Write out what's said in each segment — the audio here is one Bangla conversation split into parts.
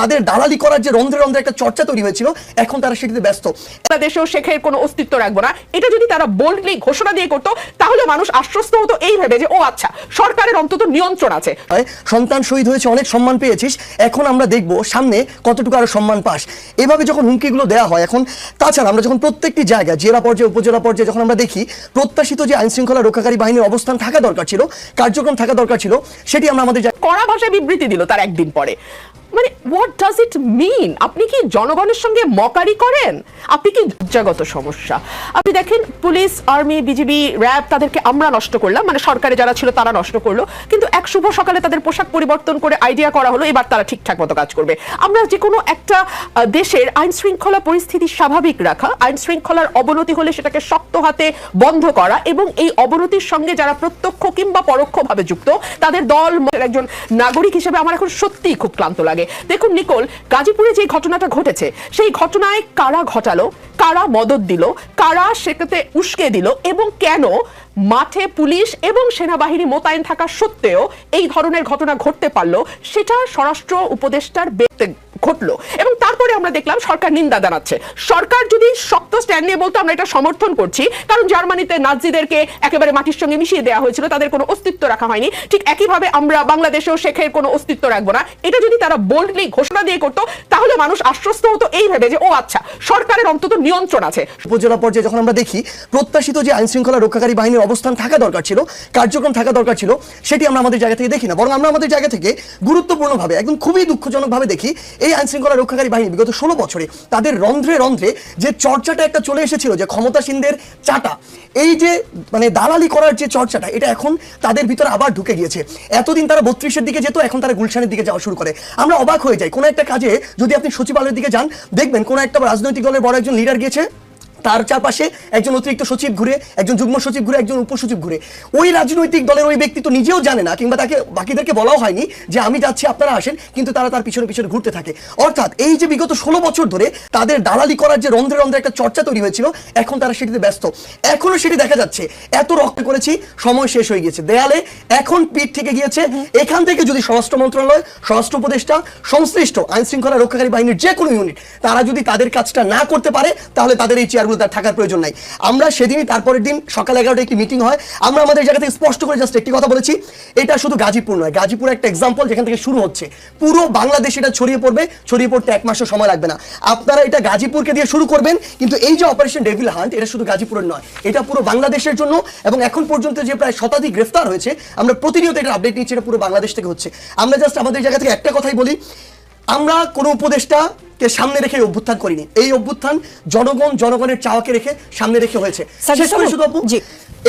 তাদের দালালি করার যে রন্ধ্রে রন্ধ্রে একটা চর্চা তৈরি হয়েছিল এখন তারা সেটিতে ব্যস্ত। বাংলাদেশেও শেখের কোনো অস্তিত্ব রাখব না। এটা যদি তারা বোল্ডলি ঘোষণা দিয়ে করতো তাহলে মানুষ আশ্বস্ত হতো এই ভেবে যে ও আচ্ছা সরকারের অন্তত নিয়ন্ত্রণ আছে। সন্তান শহীদ হয়েছে অনেক সম্মান পেয়েছিস। এখন আমরা দেখব সামনে কতটুকু আরও সম্মান পাস। এভাবে যখন হুমকিগুলো দেওয়া হয় এখন তাছাড়া আমরা যখন প্রত্যেকটি জায়গায় জেলা পর্যায়ে উপজেলা পর্যায়ে যখন আমরা দেখি প্রত্যাশিত যে আইন শৃঙ্খলা রক্ষাকারী বাহিনীর অবস্থান থাকা দরকার ছিল কার্যক্রম থাকা দরকার ছিল সেটি আমরা আমাদের কড়া ভাষায় বিবৃতি দিল তার একদিন পরে। মানে হোয়াট ডাজ ইট মিন আপনি কি জনগণের সঙ্গে মকারি করেন? আপনি কি লজ্জাগত সমস্যা? আপনি দেখেন, পুলিশ, আর্মি, বিজিবি, র্যাব তাদেরকে আমরা নষ্ট করলাম। মানে সরকারে যারা ছিল তারা নষ্ট করল। কিন্তু এক শুভ সকালে তাদের পোশাক পরিবর্তন করে আইডিয়া করা হলো, এবার তারা ঠিকঠাক মতো কাজ করবে। আমরা যে কোনো একটা দেশের আইন শৃঙ্খলা পরিস্থিতি স্বাভাবিক রাখা, আইন শৃঙ্খলার অবনতি হলে সেটাকে শক্ত হাতে বন্ধ করা এবং এই অবনতির সঙ্গে যারা প্রত্যক্ষ কিংবা পরোক্ষভাবে যুক্ত, তাদের দল একজন নাগরিক হিসেবে আমার এখন সত্যিই খুব ক্লান্ত লাগে। দেখুন, নিকোল, গাজীপুরে যে ঘটনাটা ঘটেছে, সেই ঘটনায় কারা ঘটালো, কারা মদত দিল, কারা সেটাতে উস্কে দিল, এবং কেন মাঠে পুলিশ এবং সেনাবাহিনী মোতায়েন থাকা সত্ত্বেও এই ধরনের ঘটনা ঘটতে পারল, সেটা স্বরাষ্ট্র উপদেষ্টার বেতে ঘটলো। এবং তারপরে আমরা দেখলাম সরকার নিন্দা জানাচ্ছে। সরকার যদি শক্ত স্ট্যান্ড নিয়ে বলতো, আমরা এটা সমর্থন করছি। কারণ জার্মানিতে নাজিদেরকে একেবারে মাটির সঙ্গে মিশিয়ে দেওয়া হয়েছিল, তাদের কোনো অস্তিত্ব রাখা হয়নি। ঠিক একইভাবে আমরা বাংলাদেশেও শেখের কোনো অস্তিত্ব রাখব না। এটা যদি তারা বোল্ডলি ঘোষণা দিয়ে করতো, তাহলে মানুষ আশ্বস্ত হতো এই ভেবে যে, ও আচ্ছা সরকারের অন্তত নিয়ন্ত্রণ আছে। উপজেলা পর্যায়ে যখন আমরা দেখি, প্রত্যাশিত যে আইন শৃঙ্খলা রক্ষাকারী বাহিনীর অবস্থান থাকা দরকার ছিল, কার্যক্রম থাকা দরকার ছিল, সেটি আমরা আমাদের জায়গা থেকে দেখি না। বরং আমরা আমাদের জায়গা থেকে গুরুত্বপূর্ণভাবে, একদম খুবই দুঃখজনকভাবে দেখি, এই আইন শৃঙ্খলা রক্ষাকারী বাহিনী বিগত ষোলো বছরে তাদের রন্ধ্রে রন্ধ্রে যে চর্চাটা একটা চলে এসেছিল, যে ক্ষমতাসীনদের চাটা, এই যে মানে দালালি করার যে চর্চাটা, এটা এখন তাদের ভিতরে আবার ঢুকে গিয়েছে। এতদিন তারা বত্রিশের দিকে যেত, এখন তারা গুলশানের দিকে যাওয়া শুরু করে। আমরা অবাক হয়ে যাই। কোনো একটা কাজে যদি আপনি সচিবালয়ের দিকে যান, দেখবেন কোনো একটা রাজনৈতিক দলের বড় একজন লিডার গিয়েছে। তার চারপাশে একজন অতিরিক্ত সচিব ঘুরে, একজন যুগ্ম সচিব ঘুরে, একজন উপসচিব ঘুরে। ওই রাজনৈতিক দলের ওই ব্যক্তি তো নিজেও জানে না, কিংবা তাকে, বাকিদেরকে বলাও হয়নি যে আমি যাচ্ছি, আপনারা আসেন, কিন্তু তারা তার পিছনে পিছনে ঘুরতে থাকে। অর্থাৎ এই যে বিগত ষোলো বছর ধরে তাদের দালালি করার যে রন্ধ্রে রন্ধ্রে একটা চর্চা তৈরি হয়েছিল, এখন তারা সেটিতে ব্যস্ত। এখনও সেটি দেখা যাচ্ছে। এত রক্ত করেছি, সময় শেষ হয়ে গিয়েছে। দেয়ালে এখন পিঠ থেকে গিয়েছে। এখান থেকে যদি স্বরাষ্ট্র মন্ত্রণালয়, স্বরাষ্ট্র উপদেষ্টা, সংশ্লিষ্ট আইন শৃঙ্খলা রক্ষাকারী বাহিনীর যে কোনো ইউনিট তারা যদি তাদের কাজটা না করতে পারে, তাহলে তাদের এই চেয়ারগুলো তার থাকার প্রয়োজন নাই। আমরা সেদিনই তারপরের দিন সকাল এগারোটা একটি মিটিং হয়। আমরা আমাদের জায়গা থেকে স্পষ্ট করে জাস্ট একটি কথা বলেছি। এটা শুধু গাজীপুর নয়, গাজীপুর একটা এক্সাম্পল যেখান থেকে শুরু হচ্ছে। পুরো বাংলাদেশ এটা ছড়িয়ে পড়বে, ছড়িয়ে পড়তে এক মাসও সময় লাগবে না। আপনারা এটা গাজীপুরকে দিয়ে শুরু করবেন, কিন্তু এই যে অপারেশন ডেভিল হান্ট এটা শুধু গাজীপুরের নয়, এটা পুরো বাংলাদেশের জন্য এবং এখন পর্যন্ত যে প্রায় শতাধিক গ্রেফতার হয়েছে, আমরা প্রতিনিয়ত এটা আপডেট নিচ্ছি, এটা পুরো বাংলাদেশ থেকে হচ্ছে। আমরা জাস্ট আমাদের জায়গা থেকে একটা কথাই বলি, আমরা কোনো উপদেষ্টাকে সামনে রেখে অভ্যুত্থান করিনি। এই অভ্যুত্থান জনগণ জনগণের চাওয়াকে রেখে সামনে রেখে হয়েছে। শেষ করে শুধু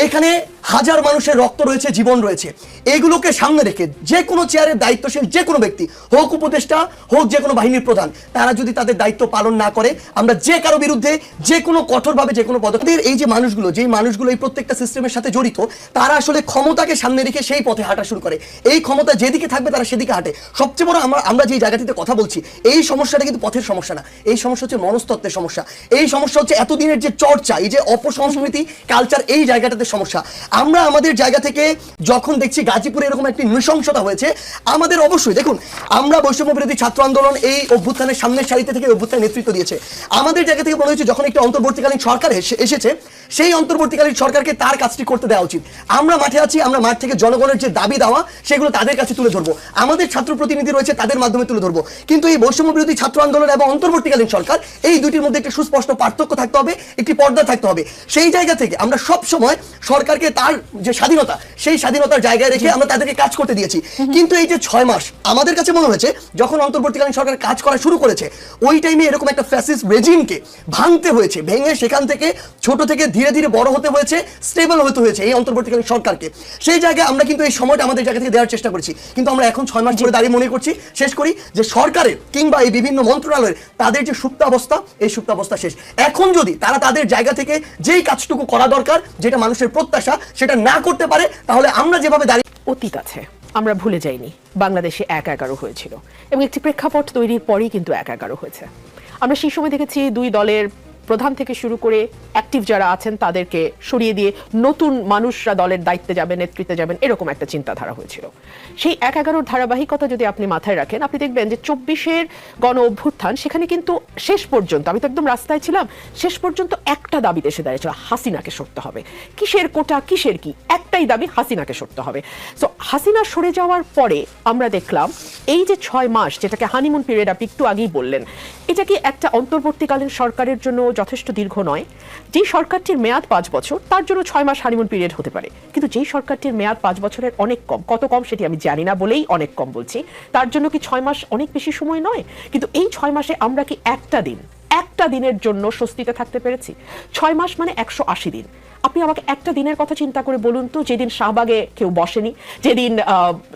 এখানে হাজার মানুষের রক্ত রয়েছে জীবন রয়েছে। এইগুলোকে সামনে রেখে যে কোনো চেয়ারের দায়িত্বশীল যে কোনো ব্যক্তি হোক উপদেষ্টা হোক যে কোনো বাহিনীর প্রধান তারা যদি তাদের দায়িত্ব পালন না করে আমরা যে কারও বিরুদ্ধে যে কোনো কঠোরভাবে যে কোনো পদক্ষেপ এই যে মানুষগুলো যেই মানুষগুলো এই প্রত্যেকটা সিস্টেমের সাথে জড়িত তারা আসলে ক্ষমতাকে সামনে রেখে সেই পথে হাঁটা শুরু করে। এই ক্ষমতা যেদিকে থাকবে তারা সেদিকে হাঁটে। সবচেয়ে বড় আমরা আমরা যে জায়গাটিতে কথা বলছি এই সমস্যাটা কিন্তু পথের সমস্যা না। এই সমস্যা হচ্ছে মনস্তত্ত্বের সমস্যা। এই সমস্যা হচ্ছে এতদিনের যে চর্চা, এই যে অপসংস্কৃতি কালচার এই জায়গাটাতে সমস্যা। আমরা আমাদের জায়গা থেকে যখন দেখছি গাজীপুরে এরকম একটি নৃশংসতা হয়েছে, আমাদের অবশ্যই, দেখুন, আমরা বৈষম্য বিরোধী ছাত্র আন্দোলন এই অভ্যুত্থানের সামনের সারিতে থেকে অভ্যুত্থানের নেতৃত্ব দিয়েছে। আমাদের জায়গা থেকে মনে হয়েছে যখন একটি অন্তর্বর্তীকালীন সরকার এসে- এসেছে, সেই অন্তর্বর্তীকালীন সরকারকে তার কাজটি করতে দেওয়া উচিত। আমরা মাঠে আছি, আমরা মাঠ থেকে জনগণের যে দাবি দেওয়া, সেগুলো তাদের কাছে তুলে ধরবো। আমাদের ছাত্র প্রতিনিধি রয়েছে, তাদের মাধ্যমে তুলে ধরবো। কিন্তু এই বৈষম্য বিরোধী ছাত্র আন্দোলন এবং অন্তর্বর্তীকালীন সরকার, এই দুটির মধ্যে একটি সুস্পষ্ট পার্থক্য থাকতে হবে, একটি পর্দা থাকতে হবে। সেই জায়গা থেকে আমরা সব সময় সরকারকে তার যে স্বাধীনতা, সেই স্বাধীনতার জায়গায় রেখে আমরা তাদেরকে কাজ করতে দিয়েছি। কিন্তু এই যে ছয় মাস, আমাদের কাছে মনে হয়েছে, যখন অন্তর্বর্তীকালীন সরকার কাজ করা শুরু করেছে, ওই টাইমে এরকম একটা ফ্যাসিস্ট রেজিমকে ভাঙতে হয়েছে, ভেঙে সেখান থেকে ছোট থেকে ধীরে ধীরে বড় হতে হয়েছে স্টেবল হতে হয়েছে এই অন্তর্বর্তীকালীন সরকারকে। সেই জায়গায় আমরা কিন্তু এই সময়টা আমাদের জায়গা থেকে দেওয়ার চেষ্টা করেছি। কিন্তু আমরা এখন ছয় মাস ধরে দাঁড়িয়ে মনে করছি, শেষ করি যে সরকারের কিংবা এই বিভিন্ন মন্ত্রণালয়ের তাদের যে সুপ্তাবস্থা এই সুপ্তাবস্থা শেষ। এখন যদি তারা তাদের জায়গা থেকে যেই কাজটুকু করা দরকার, যেটা মানুষের প্রত্যাশা, সেটা না করতে পারে, তাহলে আমরা যেভাবে দাঁড়িয়ে অতীত আছে। আমরা ভুলে যাইনি। বাংলাদেশে এক এগারো হয়েছিল। এবং একটি প্রেক্ষাপট তৈরির পরেই কিন্তু এক এগারো হয়েছে। আমরা সেই সময় দেখেছি দুই দলের প্রধান থেকে শুরু করে অ্যাক্টিভ যারা আছেন তাদেরকে সরিয়ে দিয়ে নতুন মানুষরা দলের দায়িত্বে যাবেন, নেতৃত্বে যাবেন, এরকম একটা চিন্তাধারা হয়েছিল। সেই এক এগারোর ধারাবাহিকতা যদি আপনি মাথায় রাখেন, আপনি দেখবেন যে চব্বিশের গণ অভ্যুত্থান সেখানে কিন্তু শেষ পর্যন্ত, আমি তো একদম রাস্তায় ছিলাম, শেষ পর্যন্ত একটা দাবি দেশে দাঁড়িয়েছিল, হাসিনাকে সরতে হবে। কিসের কোটা, কিসের কি? একটাই দাবি হাসিনাকে সরতে হবে। সো হাসিনা সরে যাওয়ার পরে আমরা দেখলাম এই যে ছয় মাস, যেটাকে হানিমুন পিরিয়ড আপনি একটু আগেই বললেন, এটা কি একটা অন্তর্বর্তীকালীন সরকারের জন্য যথেষ্ট দীর্ঘ নয়? যেই সরকারটির মেয়াদ পাঁচ বছর, তার জন্য ছয় মাস হানিমুন পিরিয়ড হতে পারে। কিন্তু যেই সরকারটির মেয়াদ পাঁচ বছরের অনেক কম, কত কম সেটি আমি জানি না বলেই অনেক কম বলছি, তার জন্য কি ছয় মাস অনেক বেশি সময় নয়? কিন্তু এই ছয় মাসে আমরা কি একটা দিন, একটা দিনের জন্য স্বস্তিতে থাকতে পেরেছি? ছয় মাস মানে একশো আশি দিন। আপনি আমাকে একটা দিনের কথা চিন্তা করে বলুন তো যেদিন শাহবাগে কেউ বসেনি যেদিন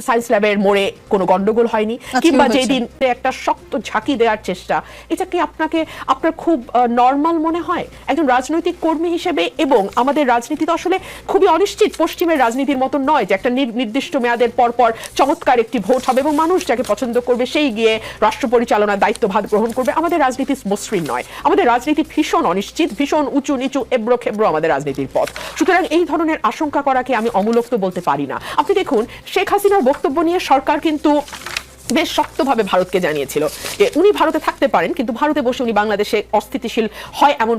সায়েন্স ল্যাবের মোড়ে কোনো গন্ডগোল হয়নি কিংবা যেদিন একটা শক্ত ঝাঁকি দেওয়ার চেষ্টা এটা কি আপনাকে আপনার খুব নর্মাল মনে হয়? একজন রাজনৈতিক কর্মী হিসেবে এবং আমাদের রাজনীতি তো আসলে খুবই অনিশ্চিত পশ্চিমের রাজনীতির মতন নয় যে একটা নির- নির্দিষ্ট মেয়াদের পর পর চমৎকার একটি ভোট হবে এবং মানুষ যাকে পছন্দ করবে সেই গিয়ে রাষ্ট্র পরিচালনার দায়িত্বভার গ্রহণ করবে। আমাদের রাজনীতি মসৃণ নয়। আমাদের রাজনীতি ভীষণ অনিশ্চিত ভীষণ উঁচু নিচু এবড়ো খেবড়ো আমাদের রাজনীতির পথ সুতরাং এই ধরনের আশঙ্কা করাকে আমি অমূলক তো বলতে পারি না। আপনি দেখুন, শেখ হাসিনার বক্তব্য নিয়ে সরকার কিন্তু বেশ শক্তভাবে ভারতকে জানিয়েছিল যে উনি ভারতে থাকতে পারেন, কিন্তু ভারতে বসে উনি বাংলাদেশে অস্থিতিশীল হয় এমন